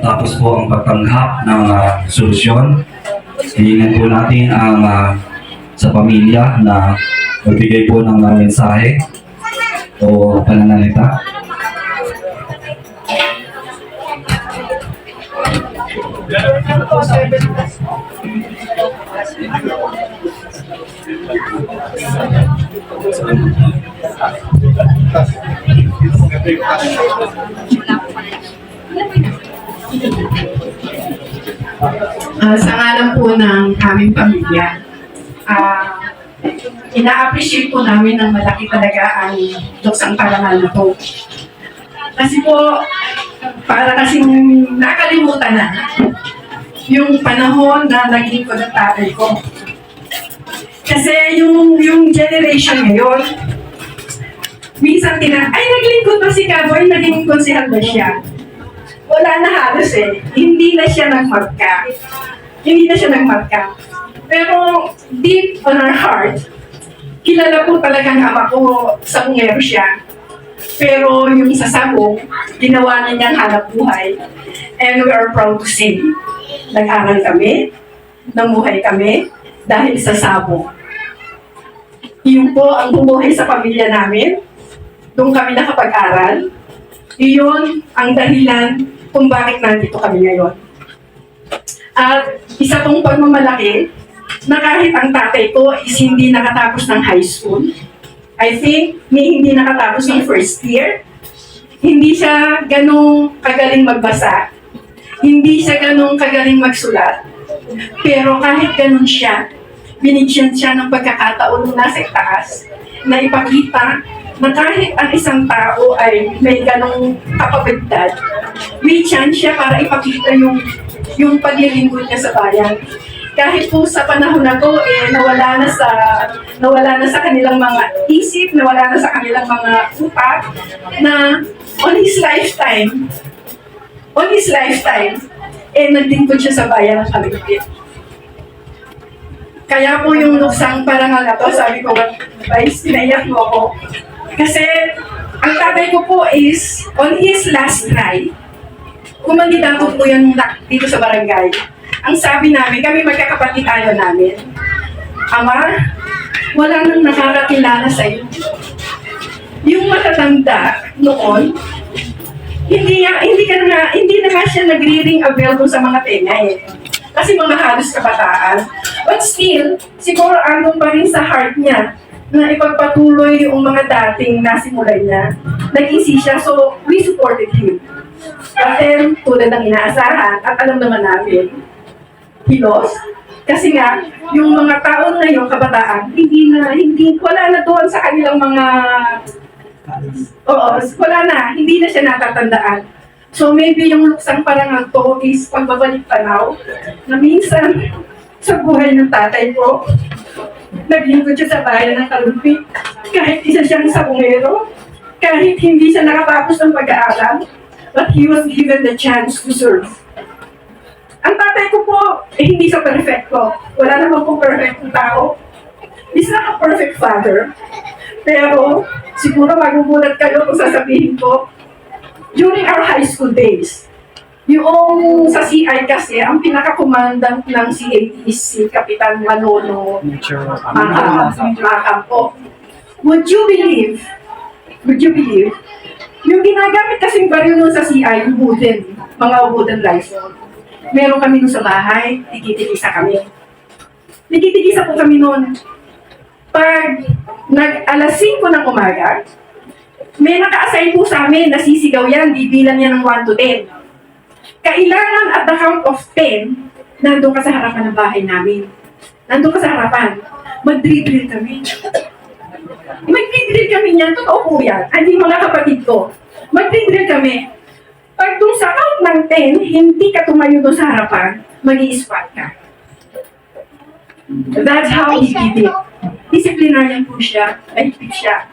Matapos po ang pagtanggap ng ah, solusyon, hihingan po natin ang ah, sa pamilya na magbigay po ng ah, mensahe o pananalita. Ah, sa ngalan po ng aming pamilya, ah, ina-appreciate po namin ng malaki talaga ang luksang parangal na to. Kasi po, para kasing nakalimutan na yung panahon na naging ko ng tatay ko. Kasi yung, yung generation ngayon, minsan tina, ay naglingkod pa si Kaboy, naging konsehal na siya wala na halos eh. Hindi na siya nagmarka. Hindi na siya nagmarka. Pero deep on our heart, kilala po talaga ng ama ko sa kungero siya. Pero yung sa sabong, ginawa niya niyang hanap buhay. And we are proud to say, nag-aral kami, namuhay kami, dahil sa sabong. Yun po ang bumuhay sa pamilya namin. Doon kami nakapag-aral. Iyon ang dahilan kung bakit nandito kami ngayon. At isa pong pagmamalaki na kahit ang tatay ko is hindi nakatapos ng high school. I think may hindi nakatapos ng first year. Hindi siya ganong kagaling magbasa. Hindi siya ganong kagaling magsulat. Pero kahit ganon siya, binigyan siya ng pagkakataon nung nasa itaas na ipakita na kahit ang isang tao ay may ganong kapabilidad, may chance siya para ipakita yung yung paglilingkod niya sa bayan. Kahit po sa panahon na to, eh, nawala na sa nawala na sa kanilang mga isip, nawala na sa kanilang mga utak, na on his lifetime, on his lifetime, eh, naglingkod siya sa bayan ng Kalipit. Kaya po yung luksang parangal na to, sabi ko, guys, pinaiyak mo ako. Kasi, ang tatay ko po is, on his last try, kumandidato po yan dito sa barangay. Ang sabi namin, kami magkakapatid ayaw namin. Ama, wala nang nakakakilala sa iyo. Yung matatanda noon, hindi niya, hindi ka na, hindi na nga siya nagre-ring a bell sa mga tenga eh. Kasi mga halos kabataan. But still, siguro andun pa rin sa heart niya na ipagpatuloy yung mga dating nasimulan niya. Nag-easy siya, so we supported him. But then, tulad ng inaasahan, at alam naman namin, he lost. Kasi nga, yung mga taon na yung kabataan, hindi na, hindi, wala na doon sa kanilang mga, oo, wala na, hindi na siya natatandaan. So maybe yung luksang parangal to is pagbabalik tanaw na minsan sa buhay ng tatay ko, naglingkod siya sa bayan ng Kalumpi. Kahit isa siyang sabungero, kahit hindi siya nakatapos ng pag-aaral, but he was given the chance to serve. Ang tatay ko po, eh, hindi siya perfecto. Wala naman pong perfectong tao. He's not a perfect father. Pero, siguro magugulat kayo kung sasabihin ko, during our high school days, yung sa CI kasi, ang pinaka-commandant ng CAT is si Kapitan Manono Maka, Makampo. Would you believe, would you believe, yung ginagamit kasing baril nun sa CI, yung wooden, mga wooden rifle. Meron kami nun sa bahay, tikitikisa kami. Tikitikisa po kami nun. Pag nag alas 5 ng umaga, may naka-assign po sa amin, nasisigaw yan, bibilan yan ng 1 to 10. Kailangan at the count of 10, nandun ka sa harapan ng bahay namin. Nandun ka sa harapan. Mag-drill kami. Mag-drill kami niyan, totoo po yan. Hindi mga kapatid ko. Mag-drill kami. Pag dun sa count ng 10, hindi ka tumayo doon sa harapan, mag spot ka. That's how he did it. Disciplinarian po siya, mahigpit siya.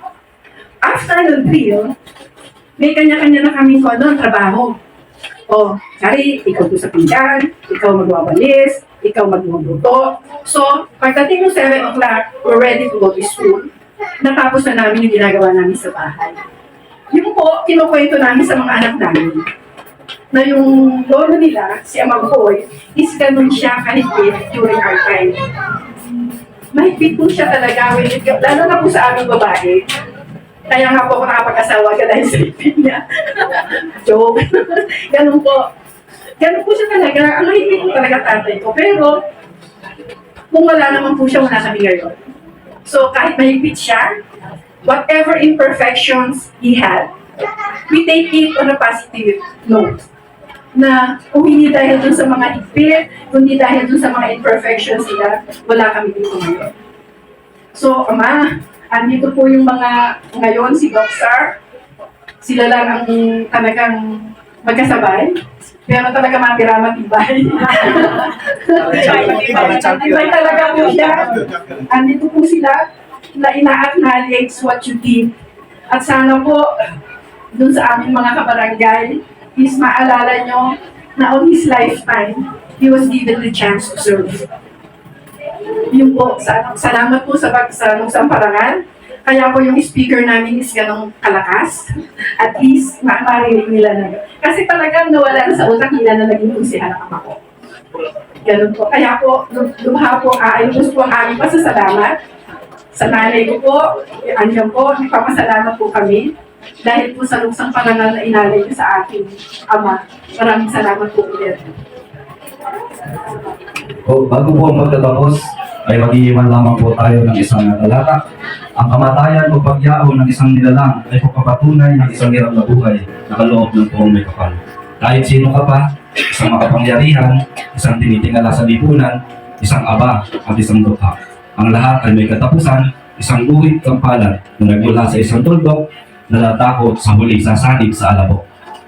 After the drill, may kanya-kanya na kaming ko doon, trabaho. O, kari, ikaw sa pinggan, ikaw magwawalis, ikaw magluluto. So, pagdating ng 7 o'clock, we're ready to go to school. Natapos na namin yung ginagawa namin sa bahay. po, kinukwento namin sa mga anak namin na yung lolo nila, si Amang Boy, is ganun siya kahigpit during our time. Mahigpit po siya talaga, lalo na po sa aming babae. Kaya nga po ako nakapag-asawa ka dahil sa higpit niya. Joke. ganun po. Ganun po siya talaga. Ang mahigpit po talaga tatay ko. Pero, kung wala naman po siya, wala kami ngayon. So, kahit mahigpit siya, whatever imperfections he had, we take it on a positive note. Na kung hindi dahil dun sa mga higpit, kung hindi dahil dun sa mga imperfections nila, wala kami dito ngayon. So, Ama, andito po yung mga ngayon, si Doc sila lang ang talagang magkasabay. Pero talaga matira matibay. matibay talaga po siya. Andito po sila na ina-acknowledge what you did. At sana po, dun sa aming mga kabarangay, is maalala nyo na on his lifetime, he was given the chance to serve. Yun po, sa, salamat po sa pag sa samparangan. Kaya po yung speaker namin is ganong kalakas. At least, ma nila na. Kasi talagang nawala na sa utak nila na naging kunsihan ang ama ko. Ganun po. Kaya po, lum- lumha po, aayos po ang aming pasasalamat. Sa nanay ko po, andyan po, nagpapasalamat po kami. Dahil po sa luksang pangalan na inalay niyo sa aking ama. Maraming salamat po ulit. O, bago po magtatapos, ay mag-iiwan lamang po tayo ng isang talata. Ang kamatayan o pagyao ng isang nilalang ay pagpapatunay ng isang hirap na buhay na kaloob ng buong may kapal. Kahit sino ka pa, isang makapangyarihan, isang tinitingala sa lipunan, isang aba at isang dukha. Ang lahat ay may katapusan, isang guhit kampalan na nagmula sa isang tuldok na natakot sa huli sasanib sa alabok.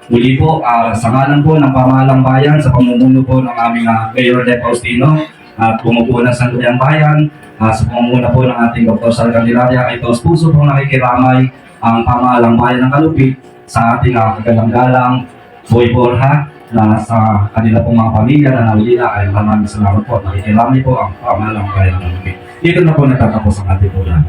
Muli po, ah, sa ngalan po ng pamahalang bayan sa pamumuno po ng aming uh, Mayor De Faustino at bumubuo ng Sangguniang Bayan, ah, sa pamumuno po ng ating Dr. Sal Candelaria ay taos puso po nakikiramay ang pamahalang bayan ng Kalupit sa ating uh, kagalang-galang Boy Borja na sa kanila pong mga pamilya na naulila ay maraming salamat po. Nakikiramay po ang pamahalang bayan ng Kalupit. Dito na po natatapos ang ating program.